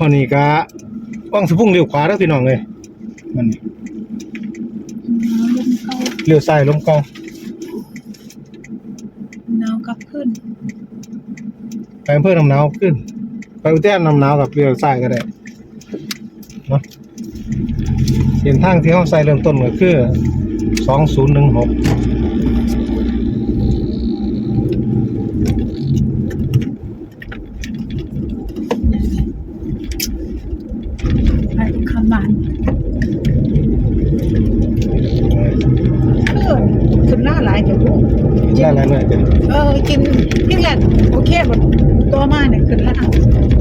วันนี้ก็ว่างสะพุ่งเลี้ยวขวาแล้วพี่น้องเลยมันนี่ลมเก่าเลี้ยวซ้ายลมเก่าหนาวกลับขึ้น ไปอำเภอน้ำหนาวขึ้น ไปอุทยานน้ำหนาวกับเลี้ยวซ้ายก็ได้เนาะเส้นทางที่เขาใส่เริ่มต้นก็คือสองศูนย์หนึ่งหก ไปคำบานเออขึ้นหน้า หลายเดี๋ยวลูกได้แล้วเนี่ยเดี๋ยวเออกินที่แรกโอเคหมดตัวมาเนี่ยขึ้นล่าง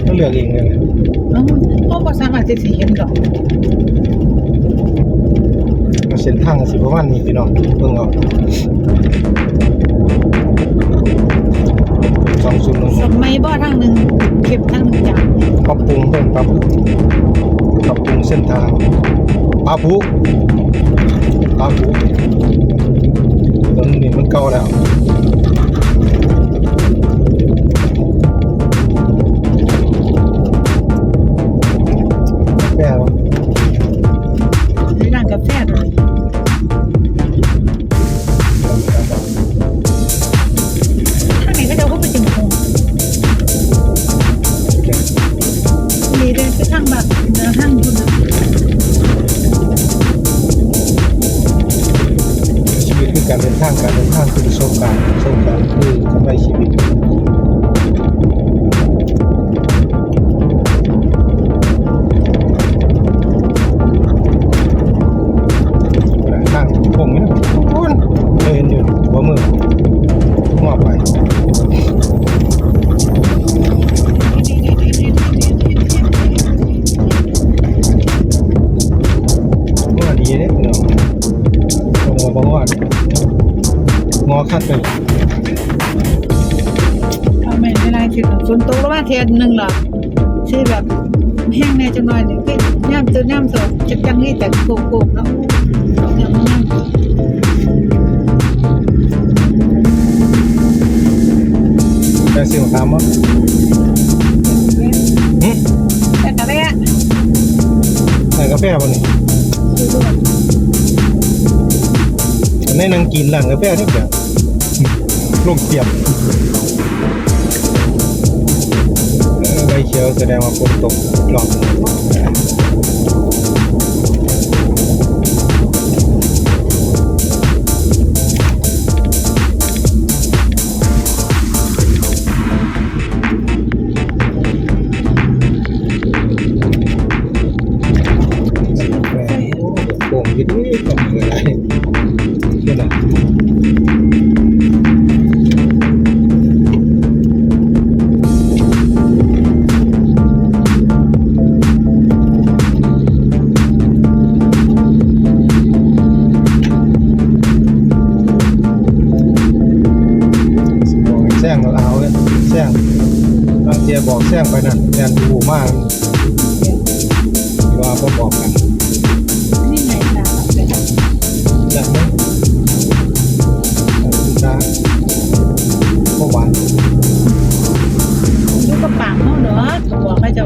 ก็เลือกเองเลยเออเพราะว่าสามารถจะสิเห็นดอกมาเส้นทางก็สิประมาณนี้พี่น้องเบิ่งเอาสองศูนย์หนึ่งหสกมัยบ่ทางหนึ่งเก็บทางหนึ่งจานปรับปรุงเพิ่มปรับปรับปรุงเส้นทางปลาผูปลาผูต รง คือประสบการณ์ประสบการณ์คือกำไรชีวิต คัดไปเอาไม่เวลาที่ฝนตกแล้วว่าเทียนหนึ่งหรอที่แบบแห้งแน่จังหน่อยเนี่ยก็ย่ำตื่นย่ำสดจะจังนี่แต่โกโก้เนาะย่ำย่ำแค่ซื้อมาตามมั้งหึแต่กะแม่ใส่กาแฟบ่นี่อันนี้นั่งกินร้านกาแฟนี่เดี๋ยว ลงเจียบใบเขียวแสดงว่าฝนตกหลอก งเราเอาเลยแซงบางทีบอกแซงไปนั่นแทนดูมากว่าบ่บอกกันนี่ไงล่ะเป็นจัดไหมคุณตาก็หวานลูกกระปังเขาเนาะบอกให้เจ้า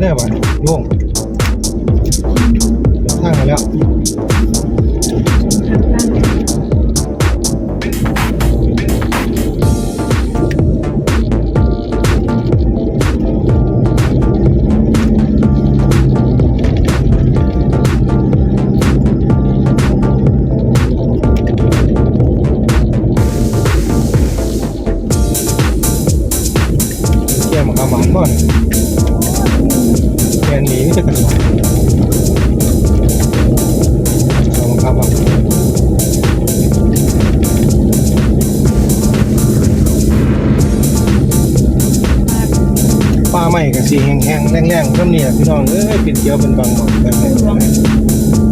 เรื่อยๆวันโล่งเดินทางมาแล้ว กับสีแห้งๆแรงๆก็เนี่ยพี่น้องเอ้ยเป็นเกียวเป็นบางหมดแบบนี้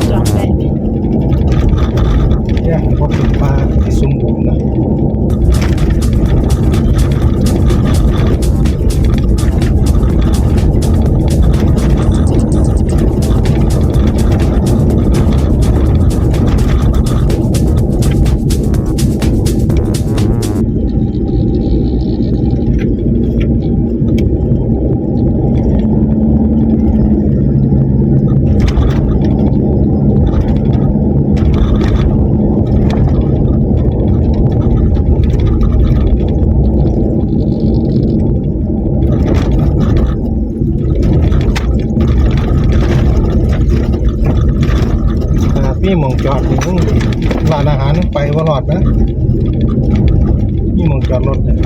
จำลองได้แยกว่าเป็นปลาที่สมบูรณ์ มีหมองจอดอยู่ต้องร้านอาหารไปว่าหลอดนะมีหมองจอดรถเนี่ย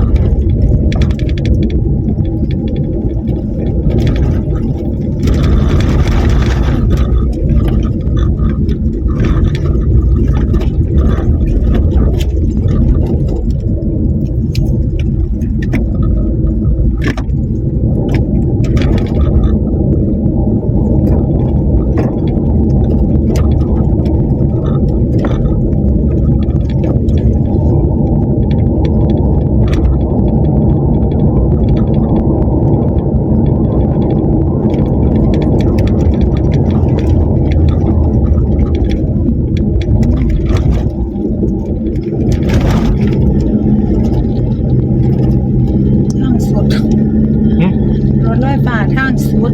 ทางสุด หึ รถไฟฟ้าทางสุ ด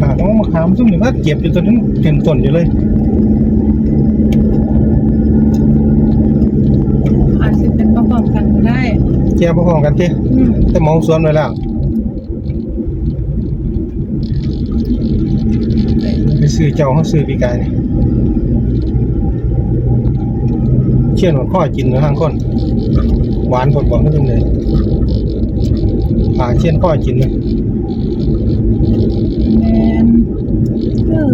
ขาต้องมาขามซุ่มนี่ว่าเก็บอยู่ตัวนึงเต็มต้นอยู่เลยอาจจะเป็นประกอบกันก็ได้แก่พร้อมกันทีอืมแต่มองสวนไว้แล้วไป ซื้อเจ้าเขาซื้อปีกายนี่เชื่อนว่าข้อกินนะทางคนหวานผลบอกไม่เป็นเลยผ่าเชี่ยนข้อกินเลยแมนคือ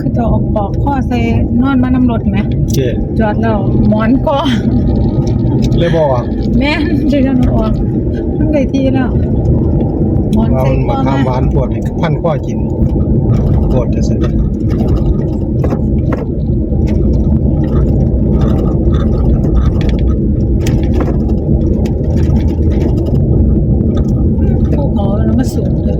คือจะเอาปอกข้อใส่นอนมานำรถไหมเจ๊จอดแล้วหมอนก็เลยบอกว่าแม่นจะกันออกมันได้ทีแล้วหมอนว่าใส่มันข้อมามาทำหวานปวดให้พันข้อกินปวดจะเสร็จ ภูเขาแล้วมาสูงเลย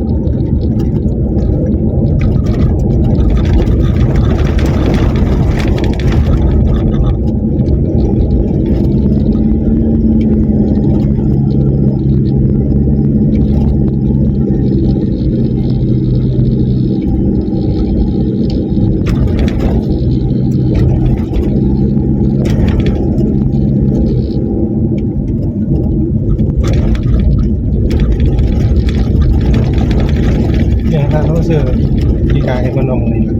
เนี่ยถ้าเขาซื้อปีกายให้มันนมเลยนะ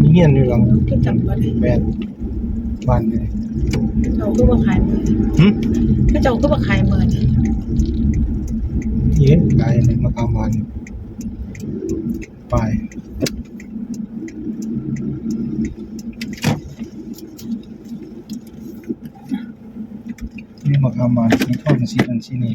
มีเงี้ยนอยู่หลังก็จำบ่ได้แบนบ้านเลยเขาก็มาขายมือหึก็เจ้าก็มาขายมือนี่เย้ไกลเลยมะขามหวานไปนี่มะขามหวานสีท องสีนันสีนี่